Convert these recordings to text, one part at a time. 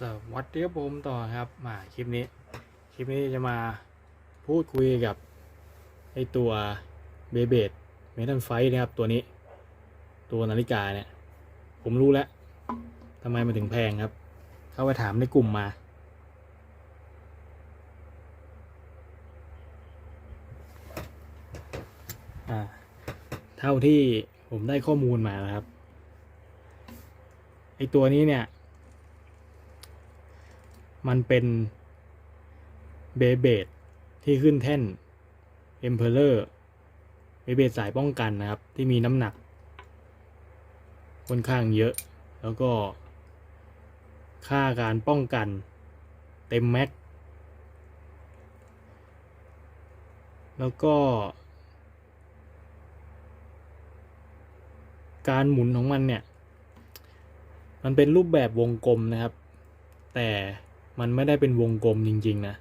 สวัสดีครับผมต่อครับมาคลิปนี้ คลิปนี้จะมาพูดคุยกับไอตัวเบเบดเมทัลไฟนะครับตัวนี้ ตัวนาฬิกาเนี่ย ผมรู้แล้วทำไมมันถึงแพงครับ เข้าไปถามในกลุ่มมา อ่า เท่าที่ผมได้ข้อมูลมานะครับไอตัวนี้เนี่ย มันเป็นเบเบดที่ขึ้นแท่น Emperor เบเบดสายป้องกันนะครับ ที่มีน้ำหนัก ค่อนข้างเยอะ แล้วก็ค่าการป้องกันเต็มแม็ก แล้วก็ การหมุนของมันเนี่ย มันเป็นรูปแบบวงกลมนะครับ แต่ มันไม่ได้เป็นวงกลมจริง ๆ นะ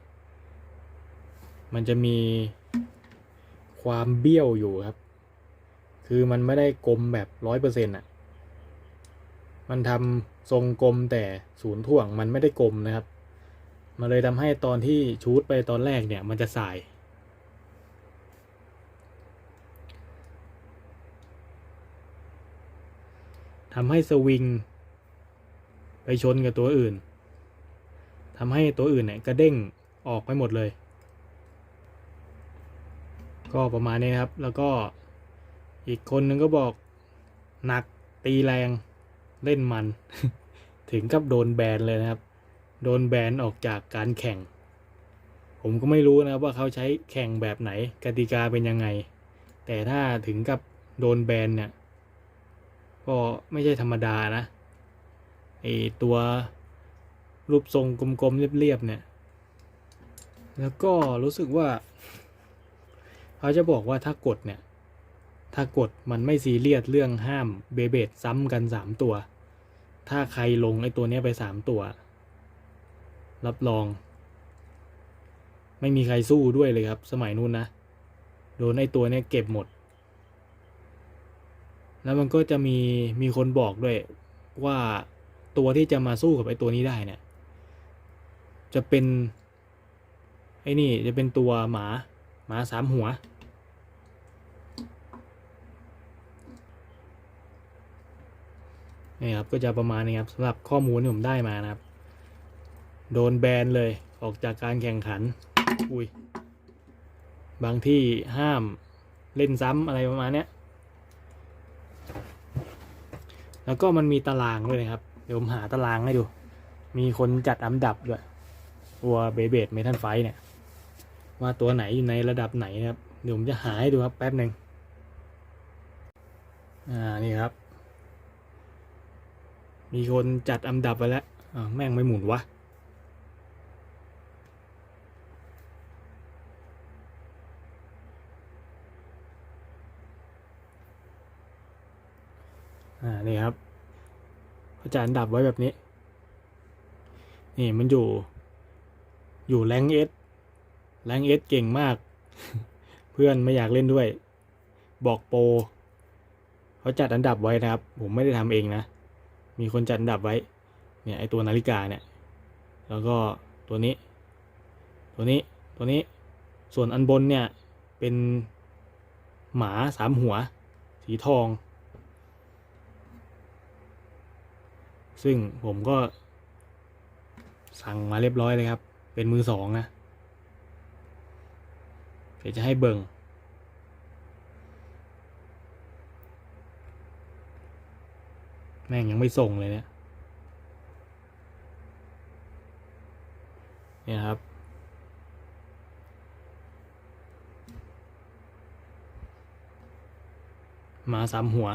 มันจะมีความเบี้ยวอยู่ครับ คือมันไม่ได้กลมแบบร้อยเปอร์เซ็นต์อะ มันทำทรงกลมแต่ศูนย์ถ่วงมันไม่ได้กลมนะครับ มันเลยทำให้ตอนที่ชูดไปตอนแรกเนี่ยมันจะสาย ทำให้สวิงไปชนกับตัวอื่น ทำให้ตัวอื่นเนี่ยกระเด้งออกไปหมดเลย ก็ประมาณนี้ครับ แล้วก็อีกคนนึงก็บอกหนักตีแรงเล่นมัน ถึงกับโดนแบนเลยนะครับ โดนแบนออกจากการแข่ง ผมก็ไม่รู้นะครับว่าเขาใช้แข่งแบบไหนกติกาเป็นยังไง แต่ถ้าถึงกับโดนแบนเนี่ยก็ไม่ใช่ธรรมดานะไอตัว รูปทรงกลมๆเรียบๆเนี่ย แล้วก็รู้สึกว่า เขาจะบอกว่าถ้ากดเนี่ย ถ้ากดมันไม่ซีเรียสเรื่องห้ามเบเบดซ้ำกันสามตัว ถ้าใครลงไอตัวนี้ไปสามตัว รับรอง ไม่มีใครสู้ด้วยเลยครับ สมัยนู้นนะ โดนไอตัวเนี้ยเก็บหมด แล้วมันก็จะมีมีคนบอกด้วยว่าตัวที่จะมาสู้กับไอตัวนี้ได้เนี่ย จะเป็นไอ้นี่จะเป็นตัวหมาหมาสามหัว นี่ครับก็จะประมาณนี้ครับสำหรับข้อมูลที่ผมได้มานะครับ โดนแบนเลยออกจากการแข่งขัน อุ้ย บางที่ห้ามเล่นซ้ำอะไรประมาณเนี้ย แล้วก็มันมีตารางด้วยนะครับ เดี๋ยวผมหาตารางให้ดู มีคนจัดอันดับด้วย ตัวเบเบดเมทัลไฟเนี่ย ว่าตัวไหนอยู่ในระดับไหนนะครับ เดี๋ยวผมจะหาให้ดูครับแป๊บหนึ่งอ่า นี่ครับ มีคนจัดอันดับไปแล้วอ่าแม่งไม่หมุนวะอ่า นี่ครับเขาจะอันดับไว้แบบนี้ นี่มันอยู่ อยู่แรงเอสแรงเอสเก่งมาก เพื่อนไม่อยากเล่นด้วย บอกโปรเขาจัดอันดับไว้นะครับ ผมไม่ได้ทำเองนะ มีคนจัดอันดับไว้ เนี่ยไอตัวนาฬิกาเนี่ย แล้วก็ตัวนี้ ตัวนี้ ตัวนี้ ส่วนอันบนเนี่ยเป็นหมาสามหัว สีทอง ซึ่งผมก็สั่งมาเรียบร้อยเลยครับ เป็นมือสองนะเดี๋ยวจะให้เบิงแม่งยังไม่ส่งเลยเนี่ยเนี่ยครับ มาสามหัว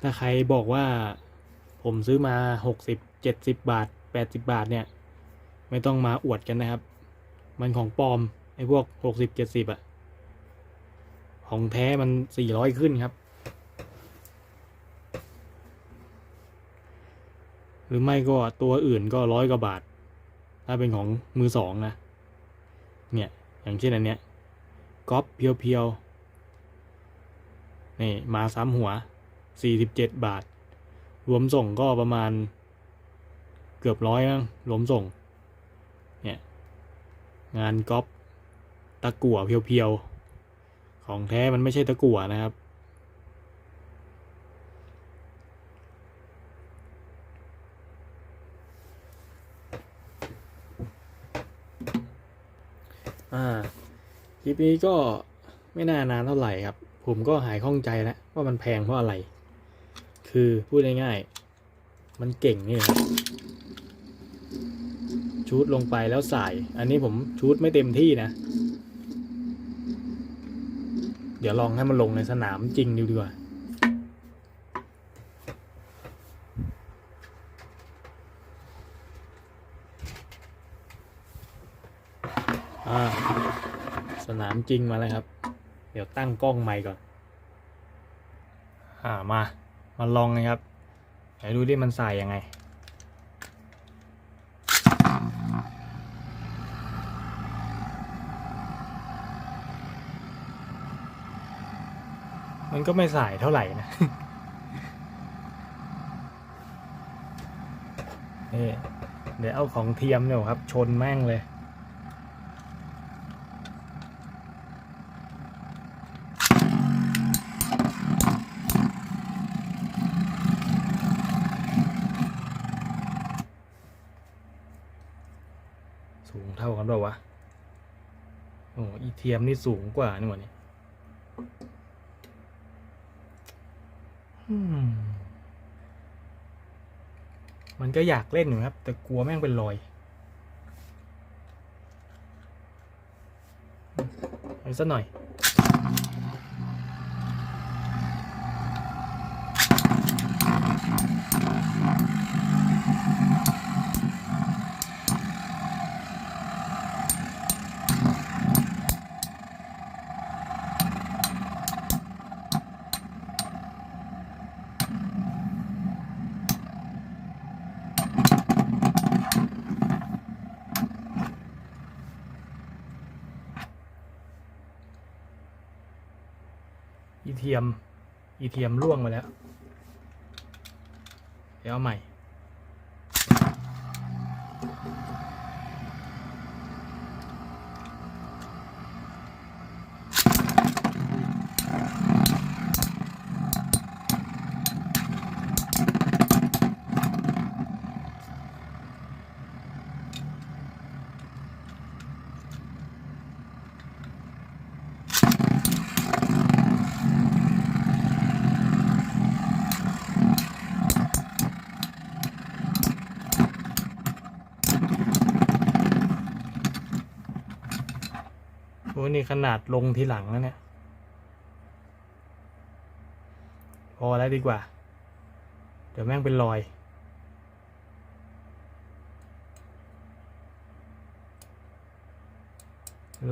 ถ้าใครบอกว่าผมซื้อมาหกสิบ เจ็ดสิบบาทแปดสิบบาทเนี่ย ไม่ต้องมาอวดกันนะครับ มันของปลอมไอ้พวกหกสิบเจ็ดสิบอะของแท้มันสี่ร้อยขึ้นครับ หรือไม่ก็ตัวอื่นก็ร้อยกว่าบาท ถ้าเป็นของมือสองนะ เนี่ย อย่างเช่นอันเนี้ยก๊อปเพียวๆนี่มาซ้ำหัวสี่สิบเจ็ดบาท รวมส่งก็ประมาณ เกือบร้อยมั้งรวมส่ง เนี่ย งานก๊อปตะกั่วเพียวๆ ของแท้มันไม่ใช่ตะกั่วนะครับ อ่า คลิปนี้ก็ไม่น่านานเท่าไหร่ครับ ผมก็หายข้องใจแล้วว่ามันแพงเพราะอะไร คือพูดง่ายๆ มันเก่งนี่ครับ ชูดลงไปแล้วใส่ อันนี้ผมชูดไม่เต็มที่นะ เดี๋ยวลองให้มันลงในสนามจริงดูดีกว่าสนามจริงมาแล้วครับ เดี๋ยวตั้งกล้องใหม่ก่อน อ่ามา มาลองนะครับ ไหนดูดิมันใส่ยังไง มันก็ไม่สายเท่าไหร่นะนี่เดี๋ยวเอาของเทียมเนี่ยครับ ชนแม่งเลย สูงเท่ากันเปล่าวะ โอ้อีเทียมนี่สูงกว่านี่หว่านี่อื มันก็อยากเล่นอยู่ครับ แต่กลัวแม่งเป็นรอยเอาสักหน่อย เทียม อีเทียมร่วงมาแล้ว เดี๋ยวเอาใหม่ ขนาดลงทีหลังแล้วเนี่ย พอแล้วดีกว่า เดี๋ยวแม่งเป็นรอย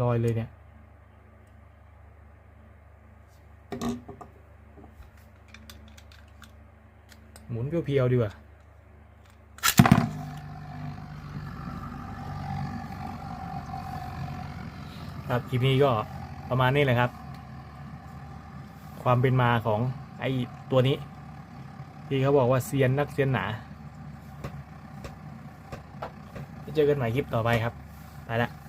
รอยเลยเนี่ย หมุนเพียวๆดีกว่า ครับคลิปนี้ก็ประมาณนี้แหละครับ ความเป็นมาของไอ้ตัวนี้ ที่เขาบอกว่าเซียนนักเซียนหนาเจอกันใหม่คลิปต่อไปครับ ไปละ